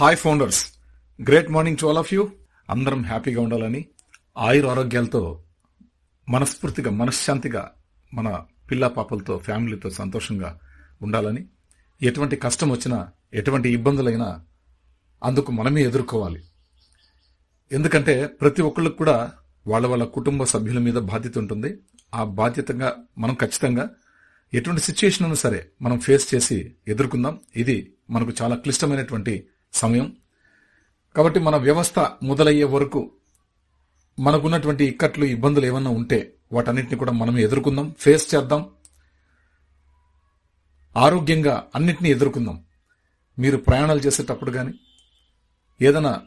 Hi founders great morning to all of you అందరం హ్యాపీగా ఉండాలని ఆయుర ఆరోగ్యాలతో మనస్ఫూర్తిగా మనశ్శాంతిగా మన పిల్ల పాపలతో ఫ్యామిలీతో సంతోషంగా ఉండాలని ఎటువంటి కష్టం వచ్చినా ఎటువంటి ఇబ్బందులైనా అందుకు మనమే ఎదుర్కోవాలి. ఎందుకంటే ప్రతి ఒక్కళ్ళకి కూడా వాళ్ళ వాళ్ళ కుటుంబ సభ్యుల మీద బాధ్యత ఉంటుంది. ఆ బాధ్యతగా మనం ఖచ్చితంగా ఎటువంటి సిచ్యుయేషన్ అయినా సరే మనం ఫేస్ చేసి ఎదుర్కొందాం. ఇది మనకు చాలా క్లిష్టమైనటువంటి సమయం. కాబట్టి మన వ్యవస్థ మొదలయ్యే వరకు మనకున్నటువంటి ఇక్కట్లు ఇబ్బందులు ఏమన్నా ఉంటే వాటన్నిటిని కూడా మనం ఎదుర్కొందాం. ఫేస్ చేద్దాం. ఆరోగ్యంగా అన్నిటినీ ఎదుర్కొందాం. మీరు ప్రయాణాలు చేసేటప్పుడు కానీ ఏదైనా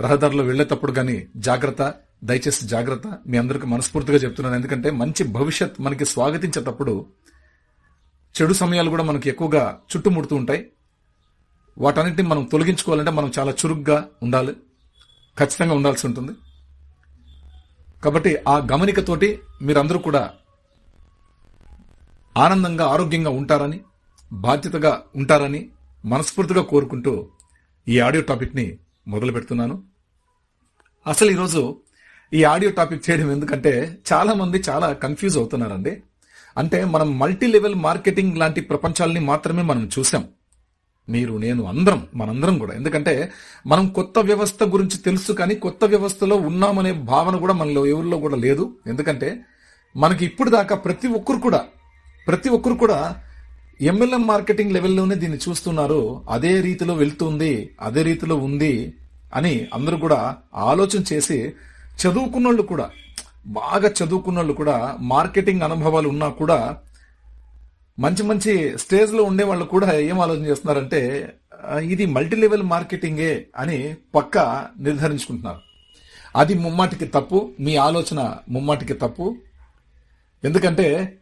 రహదారిలో వెళ్ళేటప్పుడు కానీ జాగ్రత్త దయచేసి జాగ్రత్త. మీ అందరికీ మనస్ఫూర్తిగా చెప్తున్నాను. ఎందుకంటే మంచి భవిష్యత్ మనకి స్వాగతించేటప్పుడు చెడు సమయాలు కూడా మనకి ఎక్కువగా చుట్టుముడుతూ ఉంటాయి. వాటన్నిటిని మనం తొలగించుకోవాలంటే మనం చాలా చురుగ్గా ఉండాలి. ఖచ్చితంగా ఉండాల్సి ఉంటుంది. కాబట్టి ఆ గమనికతోటి మీరందరూ కూడా ఆనందంగా ఆరోగ్యంగా ఉంటారని బాధ్యతగా ఉంటారని మనస్ఫూర్తిగా కోరుకుంటూ ఈ ఆడియో టాపిక్ని మొదలు పెడుతున్నాను. అసలు ఈరోజు ఈ ఆడియో టాపిక్ చేయడం ఎందుకంటే చాలామంది చాలా కన్ఫ్యూజ్ అవుతున్నారండి. అంటే మనం మల్టీ లెవెల్ మార్కెటింగ్ లాంటి ప్రపంచాలని మాత్రమే మనం చూసాం. మీరు నేను అందరం మనందరం కూడా. ఎందుకంటే మనం కొత్త వ్యవస్థ గురించి తెలుసు కానీ కొత్త వ్యవస్థలో ఉన్నామనే భావన కూడా మనలో ఎవరిలో కూడా లేదు. ఎందుకంటే మనకి ఇప్పుడు దాకా ప్రతి ఒక్కరు కూడా ప్రతి ఒక్కరు కూడా ఎంఎల్ఎం మార్కెటింగ్ లెవెల్లోనే దీన్ని చూస్తున్నారు. అదే రీతిలో వెళ్తుంది అదే రీతిలో ఉంది అని అందరూ కూడా ఆలోచన చేసి చదువుకున్నోళ్ళు కూడా బాగా చదువుకున్నోళ్ళు కూడా మార్కెటింగ్ అనుభవాలు ఉన్నా కూడా మంచి మంచి స్టేజ్లో ఉండే వాళ్ళు కూడా ఏం ఆలోచన చేస్తున్నారంటే ఇది మల్టీ లెవెల్ మార్కెటింగే అని పక్క నిర్ధారించుకుంటున్నారు. అది ముమ్మాటికి తప్పు మీ ఆలోచన ముమ్మాటికి తప్పు. ఎందుకంటే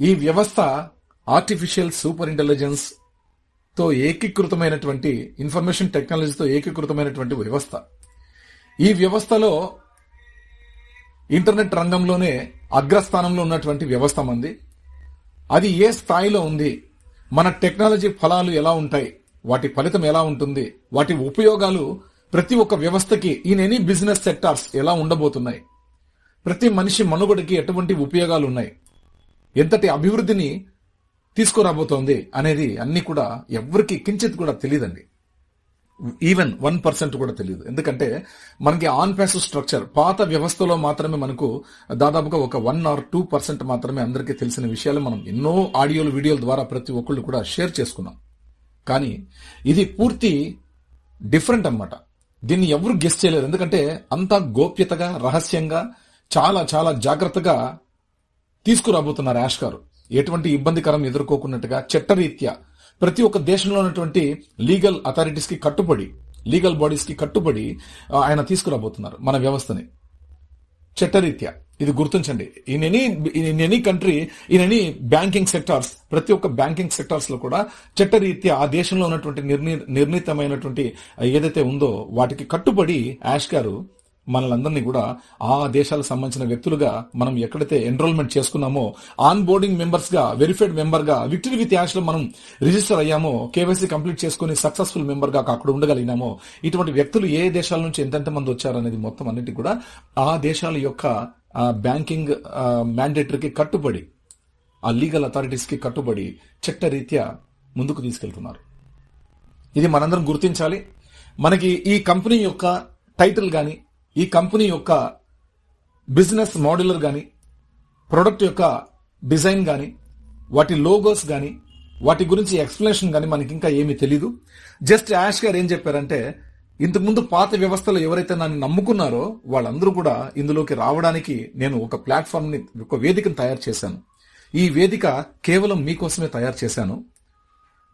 ఈ వ్యవస్థ ఆర్టిఫిషియల్ సూపర్ ఇంటెలిజెన్స్తో ఏకీకృతమైనటువంటి ఇన్ఫర్మేషన్ టెక్నాలజీతో ఏకీకృతమైనటువంటి వ్యవస్థ. ఈ వ్యవస్థలో ఇంటర్నెట్ రంగంలోనే అగ్రస్థానంలో ఉన్నటువంటి వ్యవస్థ మంది. అది ఏ స్థాయిలో ఉంది? మన టెక్నాలజీ ఫలాలు ఎలా ఉంటాయి? వాటి ఫలితం ఎలా ఉంటుంది? వాటి ఉపయోగాలు ప్రతి ఒక్క వ్యవస్థకి ఇన్ ఎనీ బిజినెస్ సెక్టార్స్ ఎలా ఉండబోతున్నాయి? ప్రతి మనిషి మనుగడకి ఎటువంటి ఉపయోగాలు ఉన్నాయి? ఎంతటి అభివృద్ధిని తీసుకురాబోతోంది అనేది అన్ని కూడా ఎవరికి కించిత్ కూడా తెలియదండి ఈవెన్ వన్ పర్సెంట్ కూడా తెలియదు. ఎందుకంటే మనకి ఆన్ ప్యాస్ స్ట్రక్చర్ పాత వ్యవస్థలో మాత్రమే మనకు దాదాపుగా ఒక వన్ ఆర్ టూ పర్సెంట్ మాత్రమే అందరికీ తెలిసిన విషయాలు మనం ఎన్నో ఆడియోలు వీడియోల ద్వారా ప్రతి ఒక్కళ్ళు కూడా షేర్ చేసుకున్నాం. కానీ ఇది పూర్తి డిఫరెంట్ అన్నమాట. దీన్ని ఎవరు గెస్ చేయలేరు. ఎందుకంటే అంతా గోప్యతగా రహస్యంగా చాలా చాలా జాగ్రత్తగా తీసుకురాబోతున్నారు యాష్ గారు. ఎటువంటి ఇబ్బందికరం ఎదుర్కోకున్నట్టుగా చట్టరీత్యా ప్రతి ఒక్క దేశంలో ఉన్నటువంటి లీగల్ అథారిటీస్కి కట్టుబడి లీగల్ బాడీస్కి కట్టుబడి ఆయన తీసుకురాబోతున్నారు మన వ్యవస్థని. చట్టరీత్యా. ఇది గుర్తించండి. In any in any country in any banking sectors ప్రతి ఒక్క బ్యాంకింగ్ సెక్టార్స్లో కూడా చట్టరీత్యా ఆ దేశంలో ఉన్నటువంటి నిర్ణీ నిర్ణీతమైనటువంటి ఏదైతే ఉందో వాటికి కట్టుబడి యాష్ గారు మనలందరినీ కూడా ఆ దేశాలకు సంబంధించిన వ్యక్తులుగా మనం ఎక్కడైతే ఎన్రోల్మెంట్ చేసుకున్నామో ఆన్ బోర్డింగ్ మెంబర్స్గా వెరిఫైడ్ మెంబర్గా విక్టరీ విత్ యాష్లో మనం రిజిస్టర్ అయ్యామో కేవైసీ కంప్లీట్ చేసుకుని సక్సెస్ఫుల్ మెంబర్గా అక్కడ ఉండగలిగినామో ఇటువంటి వ్యక్తులు ఏ దేశాల నుంచి ఎంతెంత మంది వచ్చారనేది మొత్తం అన్నిటి కూడా ఆ దేశాల యొక్క బ్యాంకింగ్ మ్యాండేటరీకి కట్టుబడి ఆ లీగల్ అథారిటీస్కి కట్టుబడి చట్టరీత్యా ముందుకు తీసుకెళ్తున్నారు. ఇది మనందరం గుర్తించాలి. మనకి ఈ కంపెనీ యొక్క టైటిల్ కానీ ఈ కంపెనీ యొక్క బిజినెస్ మోడ్యులర్ గాని ప్రొడక్ట్ యొక్క డిజైన్ గాని వాటి లోగోస్ గాని వాటి గురించి ఎక్స్ప్లెనేషన్ గాని మనకి ఇంకా ఏమీ తెలీదు. జస్ట్ యాష్ గారు ఏం చెప్పారంటే ఇంతకుముందు పాత వ్యవస్థలో ఎవరైతే నన్ను నమ్ముకున్నారో వాళ్ళందరూ కూడా ఇందులోకి రావడానికి నేను ఒక ప్లాట్ఫామ్ని ఒక వేదికను తయారు చేశాను. ఈ వేదిక కేవలం మీకోసమే తయారు చేశాను.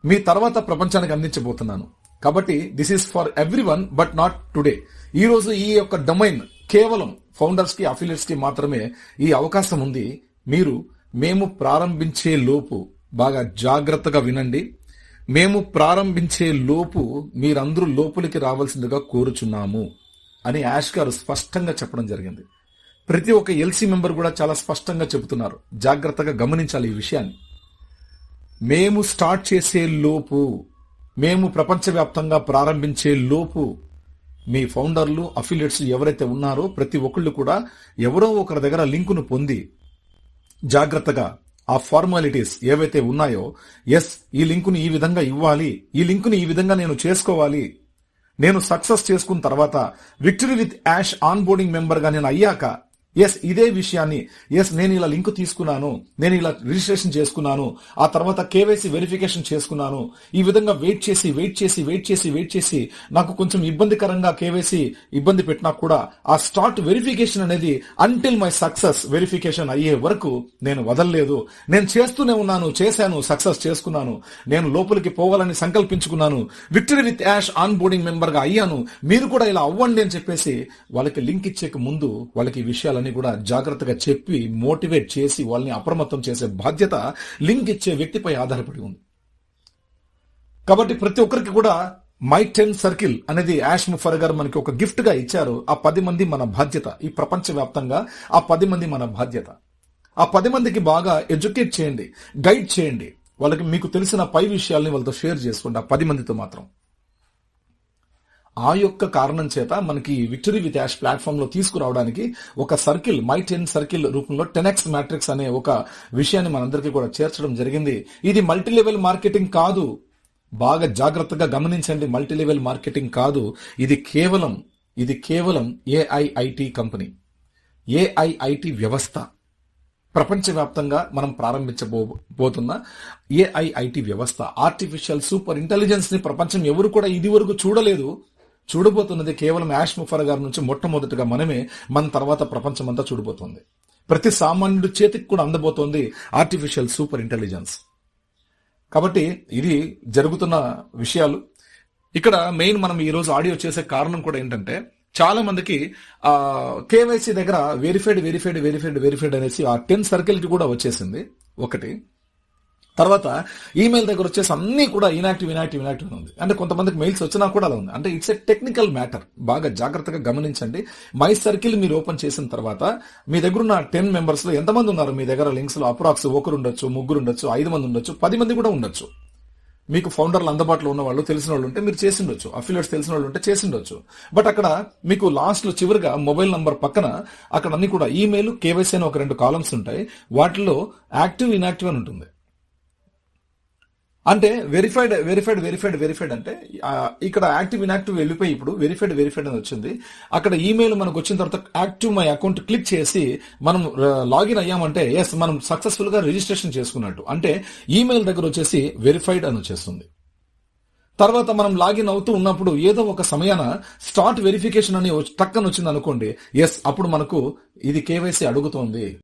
మీ తర్వాత ప్రపంచానికి అందించబోతున్నాను. కాబట్టి this is for everyone but not today ఈ రోజు ఈ యొక్క డొమైన్ కేవలం ఫౌండర్స్కి అఫిలియట్స్కి మాత్రమే ఈ అవకాశం ఉంది. మీరు మేము ప్రారంభించే లోపు బాగా జాగ్రత్తగా వినండి. మేము ప్రారంభించే లోపు మీరందరూ లోపలికి రావాల్సిందిగా కోరుచున్నాము అని యాష్ గారు స్పష్టంగా చెప్పడం జరిగింది. ప్రతి ఒక్క ఎల్సీ మెంబర్ కూడా చాలా స్పష్టంగా చెబుతున్నారు. జాగ్రత్తగా గమనించాలి ఈ విషయాన్ని. మేము స్టార్ట్ చేసే లోపు మేము ప్రపంచవ్యాప్తంగా ప్రారంభించే లోపు మీ ఫౌండర్లు అఫిలియేట్స్ ఎవరైతే ఉన్నారో ప్రతి ఒక్కళ్ళు కూడా ఎవరో ఒకరి దగ్గర లింకును పొంది జాగ్రత్తగా ఆ ఫార్మాలిటీస్ ఏవైతే ఉన్నాయో ఎస్ ఈ లింకుని ఈ విధంగా ఇవ్వాలి ఈ లింకుని ఈ విధంగా నేను చేసుకోవాలి నేను సక్సెస్ చేసుకున్న తర్వాత victory with Yash onboarding మెంబర్గా నేను అయ్యాక ఎస్ ఇదే విషయాన్ని. ఎస్ నేను ఇలా లింక్ తీసుకున్నాను. నేను ఇలా రిజిస్ట్రేషన్ చేసుకున్నాను. ఆ తర్వాత కేవైసీ వెరిఫికేషన్ చేసుకున్నాను. ఈ విధంగా వెయిట్ చేసి వెయిట్ చేసి వెయిట్ చేసి వెయిట్ చేసి నాకు కొంచెం ఇబ్బందికరంగా కేవైసీ ఇబ్బంది పెట్టినా కూడా ఆ స్టార్ట్ వెరిఫికేషన్ అనేది అంటిల్ మై సక్సెస్ వెరిఫికేషన్ అయ్యే వరకు నేను వదలలేదు. నేను చేస్తూనే ఉన్నాను చేశాను సక్సెస్ చేసుకున్నాను. నేను లోపలికి పోవాలని సంకల్పించుకున్నాను. Victory with Yash onboarding మెంబర్గా అయ్యాను. మీరు కూడా ఇలా అవ్వండి అని చెప్పేసి వాళ్ళకి లింక్ ఇచ్చేక ముందు వాళ్ళకి ఈ విషయాలన్నీ కూడా జాగ్రత్తగా చెప్పి మోటివేట్ చేసి వాళ్ళని అప్రమత్తం చేసే బాధ్యత లింక్ ఇచ్చే వ్యక్తిపై ఆధారపడి ఉంది. కాబట్టి ప్రతి ఒక్కరికి కూడా మై టెన్ సర్కిల్ అనేది యాష్ ముఫర్ గారు మనకి ఒక గిఫ్ట్గా ఇచ్చారు. ఆ పది మంది మన బాధ్యత. ఈ ప్రపంచ వ్యాప్తంగా ఆ పది మంది మన బాధ్యత. ఆ పది మందికి బాగా ఎడ్యుకేట్ చేయండి గైడ్ చేయండి. వాళ్ళకి మీకు తెలిసిన పై విషయాల్ని వాళ్ళతో షేర్ చేసుకోండి ఆ పది మందితో మాత్రం. ఆ యొక్క కారణం చేత మనకి విక్టరీ విత్ యాష్ ప్లాట్ఫామ్లో తీసుకురావడానికి ఒక సర్కిల్ మై టెన్ సర్కిల్ రూపంలో టెన్ ఎక్స్ మ్యాట్రిక్స్ అనే ఒక విషయాన్ని మనందరికీ కూడా చేర్చడం జరిగింది. ఇది మల్టీ లెవెల్ మార్కెటింగ్ కాదు. బాగా జాగ్రత్తగా గమనించండి మల్టీ లెవెల్ మార్కెటింగ్ కాదు. ఇది కేవలం ఇది కేవలం ఏఐఐటి కంపెనీ. ఏఐఐటి వ్యవస్థ. ప్రపంచవ్యాప్తంగా మనం ప్రారంభించబోతున్న ఏఐఐటి వ్యవస్థ. ఆర్టిఫిషియల్ సూపర్ ఇంటెలిజెన్స్ని ప్రపంచం ఎవరు కూడా ఇది వరకు చూడలేదు. చూడబోతున్నది కేవలం యాష్ ముఫర్ గారి నుంచి మొట్టమొదటిగా మనమే మన తర్వాత ప్రపంచం అంతా చూడబోతోంది. ప్రతి సామాన్యుడి చేతికి కూడా అందబోతోంది ఆర్టిఫిషియల్ సూపర్ ఇంటెలిజెన్స్ కాబట్టి ఇది జరుగుతున్న విషయాలు. ఇక్కడ మెయిన్ మనం ఈరోజు ఆడియో చేసే కారణం కూడా ఏంటంటే చాలా మందికి ఆ కేవైసీ దగ్గర వెరిఫైడ్ వెరిఫైడ్ వెరిఫైడ్ వెరిఫైడ్ అనేసి ఆ టెన్ సర్కిల్కి కూడా వచ్చేసింది. ఒకటి. తర్వాత ఈమెయిల్ దగ్గర వచ్చేసి అన్ని కూడా ఇనాక్టివ్ ఇనాక్టివ్ ఇనాక్టివ్ ఉంది. అంటే కొంతమందికి మెయిల్స్ వచ్చినా కూడా అలా ఉంది. అంటే ఇట్స్ ఎ టెక్నికల్ మ్యాటర్ బాగా జాగ్రత్తగా గమనించండి. మై సర్కిల్ మీరు ఓపెన్ చేసిన తర్వాత మీ దగ్గర ఉన్న టెన్ మెంబర్స్లో ఎంతమంది ఉన్నారు? మీ దగ్గర లింక్స్లో అప్రాక్స్ ఒకరు ఉండొచ్చు ముగ్గురు ఉండొచ్చు ఐదు మంది ఉండొచ్చు పది మంది కూడా ఉండొచ్చు. మీకు ఫౌండర్లు అందుబాటులో ఉన్న వాళ్ళు తెలిసిన వాళ్ళు ఉంటే మీరు చేసిండొచ్చు అఫిలియట్స్ తెలిసిన వాళ్ళు ఉంటే చేసిండొచ్చు బట్ అక్కడ మీకు లాస్ట్లో చివరిగా మొబైల్ నంబర్ పక్కన అక్కడ అన్ని కూడా ఈమెయిల్ కేవైసీ అని ఒక రెండు కాలమ్స్ ఉంటాయి. వాటిలో యాక్టివ్ ఇన్యాక్టివ్ అని ఉంటుంది. అంటే వెరిఫైడ్ వెరిఫైడ్ వెరిఫైడ్ వెరిఫైడ్ అంటే ఇక్కడ యాక్టివ్ ఇన్యాక్టివ్ వెళ్ళిపోయి ఇప్పుడు వెరిఫైడ్ వెరిఫైడ్ అని వచ్చింది. అక్కడ ఈమెయిల్ మనకు వచ్చిన తర్వాత యాక్టివ్ మై అకౌంట్ క్లిక్ చేసి మనం లాగిన్ అయ్యామంటే ఎస్ మనం సక్సెస్ఫుల్గా రిజిస్ట్రేషన్ చేసుకున్నట్టు. అంటే ఈమెయిల్ దగ్గర వచ్చేసి వెరిఫైడ్ అని వచ్చేస్తుంది. తర్వాత మనం లాగిన్ అవుతూ ఉన్నప్పుడు ఏదో ఒక సమయాన స్టార్ట్ వెరిఫికేషన్ అని టక్కన వచ్చింది అనుకోండి ఎస్ అప్పుడు మనకు ఇది కేవైసీ అడుగుతోంది.